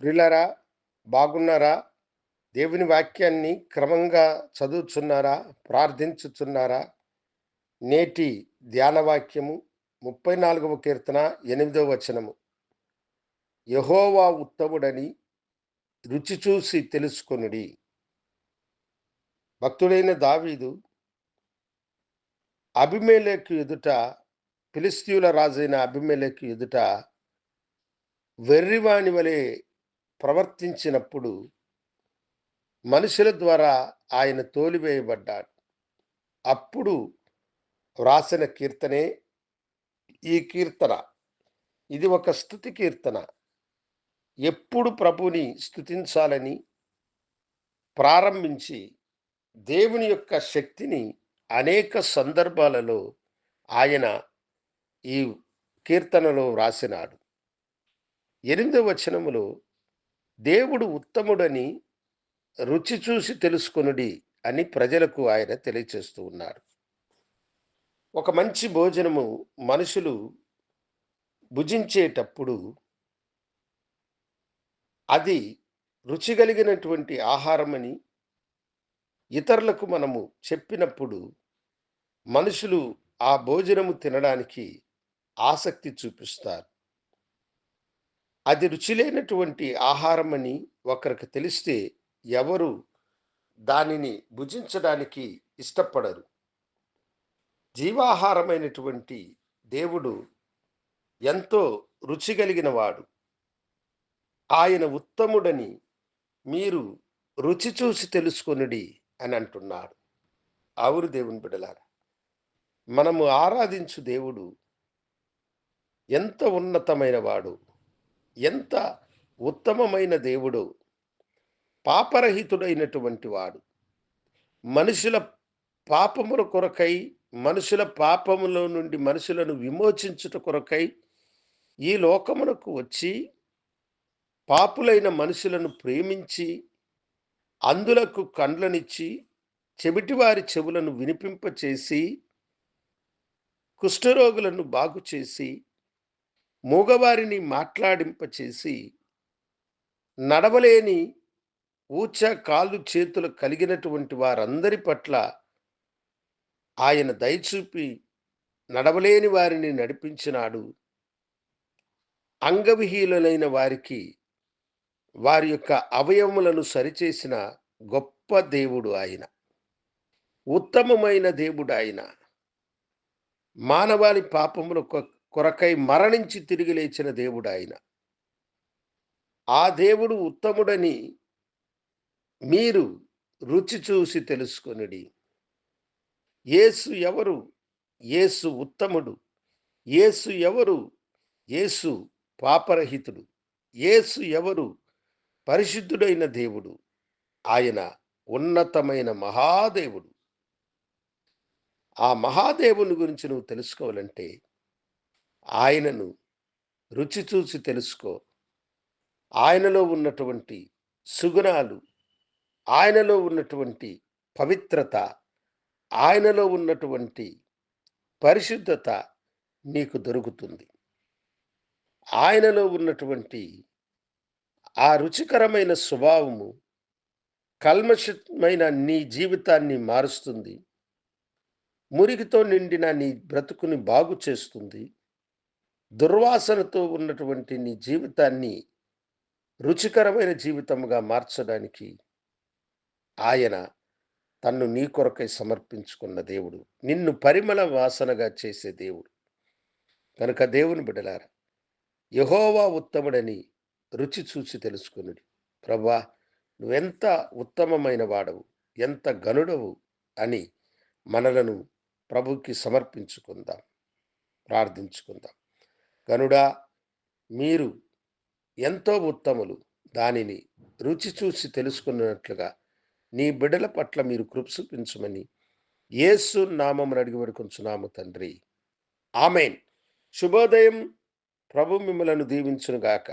ప్రిలరా బాగున్నారా? దేవుని వాక్యాన్ని క్రమంగా చదువుచున్నారా? ప్రార్థించుచున్నారా? నేటి ధ్యానవాక్యము ముప్పై నాలుగవ కీర్తన ఎనిమిదవ వచనము. యహోవా ఉత్తముడని రుచి చూసి తెలుసుకొనుడి. భక్తుడైన దావీదు అభిమేలకు ఎదుట ఫిలిస్తీయుల రాజైన అభిమేలకు ఎదుట వెర్రివాణి వలె ప్రవర్తించినప్పుడు మనుషుల ద్వారా ఆయన తోలివేయబడ్డాడు. అప్పుడు వ్రాసిన కీర్తనే ఈ కీర్తన. ఇది ఒక స్థుతి కీర్తన. ఎప్పుడు ప్రభుని స్థుతించాలని ప్రారంభించి దేవుని యొక్క శక్తిని అనేక సందర్భాలలో ఆయన ఈ కీర్తనలో వ్రాసినాడు. ఎనిమిదవ వచనములో దేవుడు ఉత్తముడని రుచి చూసి తెలుసుకొనుడి అని ప్రజలకు ఆయన తెలియచేస్తూ ఉన్నారు ఒక మంచి భోజనము మనుషులు భుజించేటప్పుడు అది రుచి కలిగినటువంటి ఆహారమని ఇతరులకు మనము చెప్పినప్పుడు మనుషులు ఆ భోజనము తినడానికి ఆసక్తి చూపిస్తారు. అది రుచి లేనటువంటి అని ఒకరికి తెలిస్తే ఎవరు దానిని భుజించడానికి ఇష్టపడరు. జీవాహారమైనటువంటి దేవుడు ఎంతో రుచి కలిగిన వాడు ఆయన ఉత్తముడని మీరు రుచి చూసి తెలుసుకొనుడి అని అంటున్నాడు. ఆవురు దేవుని బిడలారా మనము ఆరాధించు దేవుడు ఎంత ఉన్నతమైన వాడు ఎంత ఉత్తమమైన దేవుడు పాపరహితుడైనటువంటి వాడు. మనుషుల పాపముల కొరకై మనుషుల పాపములో నుండి మనుషులను విమోచించుట కొరకై ఈ లోకమునకు వచ్చి పాపులైన మనుషులను ప్రేమించి అందులకు కండ్లనిచ్చి చెవిటివారి చెవులను వినిపింపచేసి కుష్ఠరోగులను బాగు చేసి మూగవారిని మాట్లాడింపచేసి నడవలేని ఊచ కాళ్ళు చేతులు కలిగినటువంటి వారందరి పట్ల ఆయన దయచూపి నడవలేని వారిని నడిపించినాడు. అంగవిహీనులైన వారికి వారి యొక్క అవయవములను సరిచేసిన గొప్ప దేవుడు ఆయన. ఉత్తమమైన దేవుడు ఆయన. మానవాళి పాపములకు కొరకై మరణించి తిరిగి లేచిన దేవుడు ఆయన. ఆ దేవుడు ఉత్తముడని మీరు రుచి చూసి తెలుసుకొనిడి. యేసు ఎవరు? యేసు ఉత్తముడు. యేసు ఎవరు? యేసు పాపరహితుడు. యేసు ఎవరు? పరిశుద్ధుడైన దేవుడు. ఆయన ఉన్నతమైన మహాదేవుడు. ఆ మహాదేవుని గురించి నువ్వు తెలుసుకోవాలంటే ఆయనను రుచి చూసి తెలుసుకో. ఆయనలో ఉన్నటువంటి సుగుణాలు ఆయనలో ఉన్నటువంటి పవిత్రత ఆయనలో ఉన్నటువంటి పరిశుద్ధత నీకు దొరుకుతుంది. ఆయనలో ఉన్నటువంటి ఆ రుచికరమైన స్వభావము కల్మషమైన నీ జీవితాన్ని మారుస్తుంది. మురికితో నిండిన నీ బ్రతుకుని బాగు చేస్తుంది. దుర్వాసనతో ఉన్నటువంటి నీ జీవితాన్ని రుచికరమైన జీవితముగా మార్చడానికి ఆయన తన్ను నీ కొరకై సమర్పించుకున్న దేవుడు. నిన్ను పరిమళ వాసనగా చేసే దేవుడు. కనుక దేవుని బిడలారా యహోవా ఉత్తముడని రుచి చూసి తెలుసుకునుడి. ప్రభా నువ్వెంత ఉత్తమమైన వాడవు ఎంత గనుడవు అని మనలను ప్రభుకి సమర్పించుకుందాం ప్రార్థించుకుందాం. గనుడా మీరు ఎంతో ఉత్తములు. దానిని రుచి చూసి తెలుసుకున్నట్లుగా నీ బిడ్డల పట్ల మీరు కృప చూపించమని యేసు నామమును అడిగి వేడుకొంచున్నాము తండ్రి. ఆమెన్. శుభోదయం. ప్రభు మిమ్మలను దీవించునుగాక.